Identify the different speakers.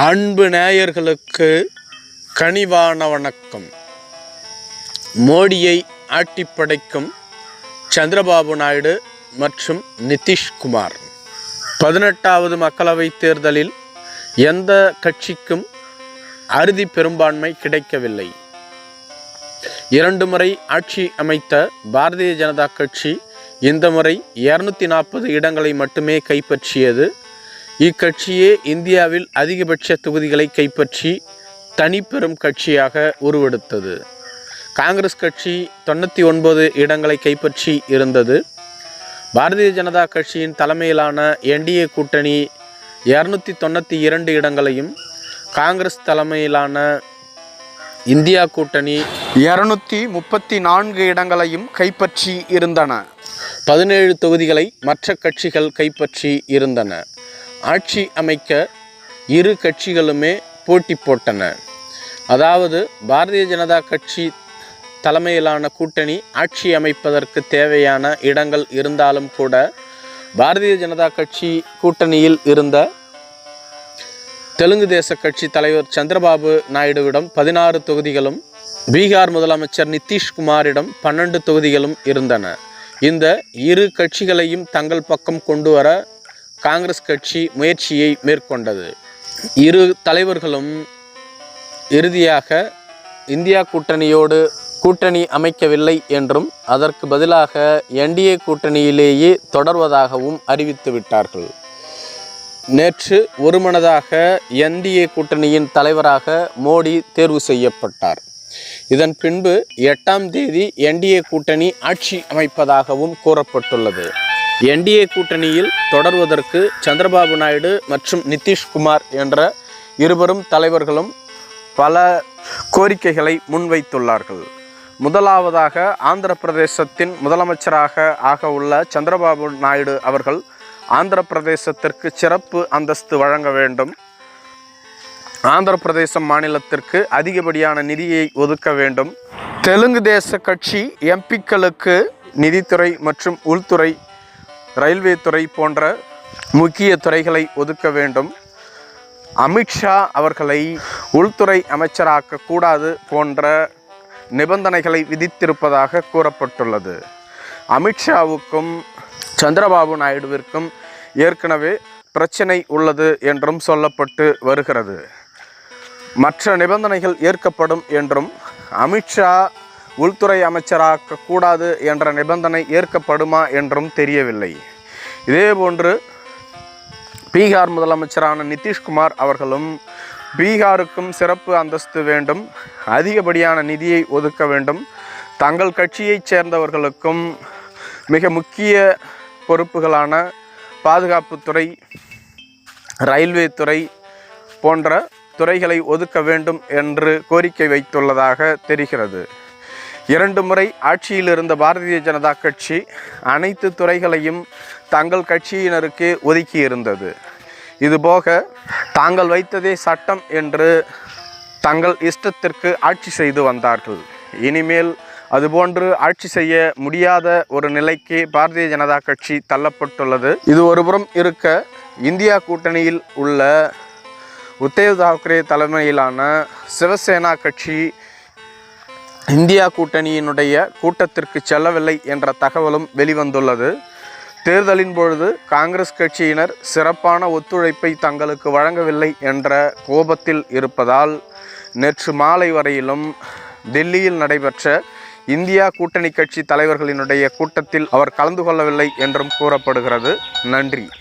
Speaker 1: அன்பு நேயர்களுக்கு கனிவான வணக்கம். மோடியை ஆட்டிப்படைக்கும் சந்திரபாபு நாயுடு மற்றும் நிதிஷ்குமார். பதினெட்டாவது மக்களவைத் தேர்தலில் எந்த கட்சிக்கும் அறுதி பெரும்பான்மை கிடைக்கவில்லை. இரண்டு முறை ஆட்சி அமைத்த பாரதிய ஜனதா கட்சி இந்த முறை இரநூத்தி நாற்பது இடங்களை மட்டுமே கைப்பற்றியது. இக்கட்சியே இந்தியாவில் அதிகபட்ச தொகுதிகளை கைப்பற்றி தனிப்பெரும் கட்சியாக உருவெடுத்தது. காங்கிரஸ் கட்சி தொண்ணூற்றி ஒன்பது இடங்களை கைப்பற்றி இருந்தது. பாரதிய ஜனதா கட்சியின் தலைமையிலான என்டிஏ கூட்டணி இரநூத்தி தொண்ணூற்றி இரண்டு இடங்களையும் காங்கிரஸ் தலைமையிலான இந்தியா கூட்டணி இருநூத்தி முப்பத்தி நான்கு இடங்களையும் கைப்பற்றி இருந்தன. பதினேழு தொகுதிகளை மற்ற கட்சிகள் கைப்பற்றி இருந்தன. ஆட்சி அமைக்க இரு கட்சிகளுமே போட்டி போட்டன. அதாவது பாரதிய ஜனதா கட்சி தலைமையிலான கூட்டணி ஆட்சி அமைப்பதற்கு தேவையான இடங்கள் இருந்தாலும் கூட பாரதிய ஜனதா கட்சி கூட்டணியில் இருந்த தெலுங்கு தேச கட்சி தலைவர் சந்திரபாபு நாயுடுவிடம் பதினாறு தொகுதிகளும் பீகார் முதலமைச்சர் நிதிஷ்குமாரிடம் பன்னெண்டு தொகுதிகளும் இருந்தன. இந்த இரு கட்சிகளையும் தங்கள் பக்கம் கொண்டு வர காங்கிரஸ் கட்சி முயற்சியை மேற்கொண்டது. இரு தலைவர்களும் இறுதியாக இந்தியா கூட்டணியோடு கூட்டணி அமைக்கவில்லை என்றும் அதற்கு பதிலாக என்டிஏ கூட்டணியிலேயே தொடர்வதாகவும் அறிவித்து விட்டார்கள். நேற்று ஒருமனதாக என்டிஏ கூட்டணியின் தலைவராக மோடி தேர்வு செய்யப்பட்டார். இதன் பின்பு எட்டாம் தேதி என்டிஏ கூட்டணி ஆட்சி அமைப்பதாகவும் கூறப்பட்டுள்ளது. என்டிஏ கூட்டணியில் தொடர்வதற்கு சந்திரபாபு நாயுடு மற்றும் நிதிஷ்குமார் என்ற இருவரும் தலைவர்களும் பல கோரிக்கைகளை முன்வைத்துள்ளார்கள். முதலாவதாக ஆந்திர பிரதேசத்தின் முதலமைச்சராக ஆக உள்ள சந்திரபாபு நாயுடு அவர்கள் ஆந்திர பிரதேசத்திற்கு சிறப்பு அந்தஸ்து வழங்க வேண்டும். ஆந்திர பிரதேசம் மாநிலத்திற்கு அதிகப்படியான நிதியை ஒதுக்க வேண்டும். தெலுங்கு தேச கட்சி எம்பிக்களுக்கு நிதித்துறை மற்றும் உள்துறை ரயில்வே துறை போன்ற முக்கிய துறைகளை ஒதுக்க வேண்டும். அமித்ஷா அவர்களை உள்துறை அமைச்சராக்க கூடாது போன்ற நிபந்தனைகளை விதித்திருப்பதாக கூறப்பட்டுள்ளது. அமித்ஷாவுக்கும் சந்திரபாபு நாயுடுவிற்கும் ஏற்கனவே பிரச்சனை உள்ளது என்றும் சொல்லப்பட்டு வருகிறது. மற்ற நிபந்தனைகள் ஏற்கப்படும் என்றும் அமித்ஷா உள்துறை அமைச்சராக்க கூடாது என்ற நிபந்தனை ஏற்கப்படுமா என்றும் தெரியவில்லை. இதேபோன்று பீகார் முதலமைச்சரான நிதிஷ்குமார் அவர்களும் பீகாருக்கும் சிறப்பு அந்தஸ்து வேண்டும் அதிகப்படியான நிதியை ஒதுக்க வேண்டும். தங்கள் கட்சியைச் சேர்ந்தவர்களுக்கும் மிக முக்கிய பொறுப்புகளான பாதுகாப்புத்துறை ரயில்வே துறை போன்ற துறைகளை ஒதுக்க வேண்டும் என்று கோரிக்கை வைத்துள்ளதாக தெரிகிறது. இரண்டு முறை ஆட்சியில் இருந்த பாரதிய ஜனதா கட்சி அனைத்து துறைகளையும் தங்கள் கட்சியினருக்கு ஒதுக்கி இருந்தது இதுபோக தாங்கள் வைத்ததே சட்டம் என்று தங்கள் இஷ்டத்திற்கு ஆட்சி செய்து வந்தார்கள். இனிமேல் அதுபோன்று ஆட்சி செய்ய முடியாத ஒரு நிலைக்கு பாரதிய ஜனதா கட்சி தள்ளப்பட்டுள்ளது. இது ஒருபுறம் இருக்க இந்தியா கூட்டணியில் உள்ள உத்தேவ் தாக்கரே தலைமையிலான சிவசேனா கட்சி இந்தியா கூட்டணியினுடைய கூட்டத்திற்கு செல்லவில்லை என்ற தகவலும் வெளிவந்துள்ளது. தேர்தலின் பொழுது காங்கிரஸ் கட்சியினர் சிறப்பான ஒத்துழைப்பை தங்களுக்கு வழங்கவில்லை என்ற கோபத்தில் இருப்பதால் நேற்று மாலை வரையிலும் டெல்லியில் நடைபெற்ற இந்தியா கூட்டணி கட்சி தலைவர்களினுடைய கூட்டத்தில் அவர் கலந்து கொள்ளவில்லை என்றும் கூறப்படுகிறது. நன்றி.